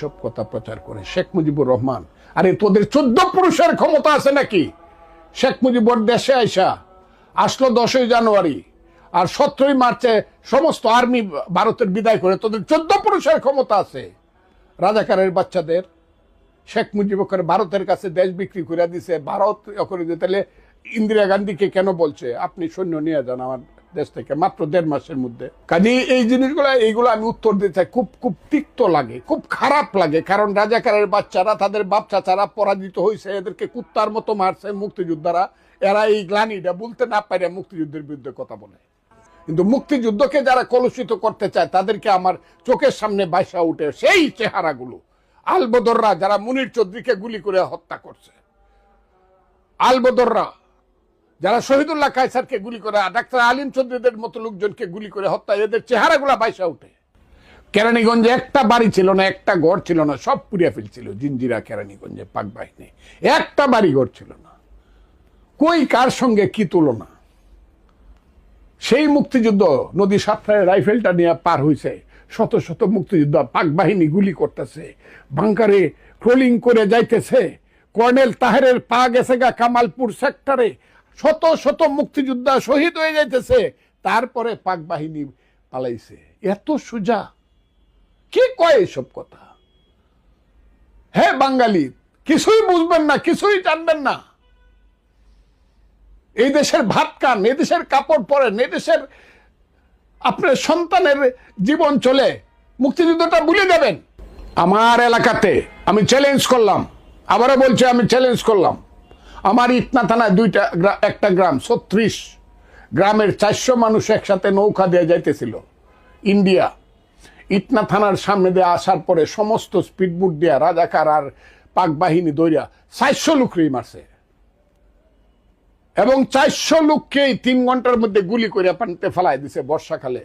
সব কথা প্রচার করে, শেখ মুজিবুর রহমান, আরে তোদের চোদ্দ পুরুষের ক্ষমতা আছে নাকি? শেখ মুজিবুর দেশে আইসা, আসলো দশই জানুয়ারি, আর সতেরোই মার্চে সমস্ত আর্মি ভারতের বিদায় করে, তোদের চোদ্দ পুরুষের ক্ষমতা আছে। রাজাকারের বাচ্চাদের, শেখ মুজিব করে ভারতের কাছে দেশ বিক্রি করে দিছে। ভারত করে তাহলে ইন্দিরা গান্ধীকে কেন বলছে? আপনি সৈন্য নিয়ে যান আমার দেশ থেকে, মাত্র দেড় মাসের মধ্যে। কাজে এই জিনিসগুলো, এইগুলো আমি উত্তর দিতে চাই। খুব খুব তিক্ত লাগে, খুব খারাপ লাগে, কারণ রাজাকারের বাচ্চারা, তাদের বাপ চাচারা পরাজিত হয়েছে এদেরকে কুত্তার মতো মারছে মুক্তিযোদ্ধারা। এরা এই গ্লানিটা বলতে না পারে মুক্তিযুদ্ধের বিরুদ্ধে কথা বলে। কিন্তু মুক্তিযুদ্ধকে যারা কলুষিত করতে চায়, তাদেরকে আমার চোখের সামনে বাইসা উঠে সেই চেহারাগুলো। আলবদররা, যারা মুনির চৌধুরীকে গুলি করে হত্যা করছে। আলবদররা যারা শহীদুল্লাহ কায়সারকে গুলি করে ডাক্তার আলিম চৌধুরীদের মতো লোকজনকে গুলি করে হত্যা, এদের চেহারাগুলা বাইসা উঠে। কেরানীগঞ্জে একটা বাড়ি ছিল না, একটা ঘর ছিল না, সব পুড়িয়া ফেলছিল জিঞ্জিরা কেরানীগঞ্জে, পাক বাহিনী। একটা বাড়ি ঘর ছিল না। কই কার সঙ্গে কি তুলনা? সেই মুক্তিযুদ্ধ নদী সাতটায় রাইফেলটা নিয়ে পার হইছে, শত শত মুক্তিযুদ্ধ, পাক বাহিনী গুলি করতেছে, বাংকারে ট্রোলিং করে যাইতেছে। কর্নেল তাহেরের পা গেছে গা কামালপুর সেক্টরে শত শত মুক্তিযোদ্ধা শহীদ হয়ে যাইতেছে। তারপরে পাক বাহিনী পালাইছে। এত সোজা। কি কয় এসব কথা? হে বাঙালি, কিছুই বুঝবেন না, কিছুই জানবেন না। এই দেশের ভাত খান, এই দেশের কাপড় পরেন, এই দেশের আপনার সন্তানের জীবন চলে। মুক্তিযুদ্ধটা ভুলে যাবেন। আমার এলাকাতে আমি চ্যালেঞ্জ করলাম। আবারও বলছি, আমি চ্যালেঞ্জ করলাম। আমার ইটনা থানায় দুইটা একটা গ্রাম, ছত্রিশ। গ্রামের চারশো মানুষ একসাথে নৌকা দিয়ে যাইতেছিল। ইন্ডিয়া। ইটনা থানার সামনে দিয়ে আসার পরে সমস্ত স্পিডবোট দিয়া রাজাকার আর পাক বাহিনী দৈরা চারশো লুকরেই মারছে। এবং চারশো লোককেই তিন ঘণ্টার মধ্যে গুলি করে পানিতে ফেলাই দিছে বর্ষাকালে,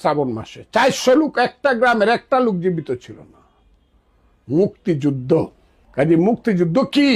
শ্রাবণ মাসে। চারশো লোক একটা গ্রামের একটা লোক জীবিত ছিল না। মুক্তিযুদ্ধ। কাজে মুক্তিযুদ্ধ কি?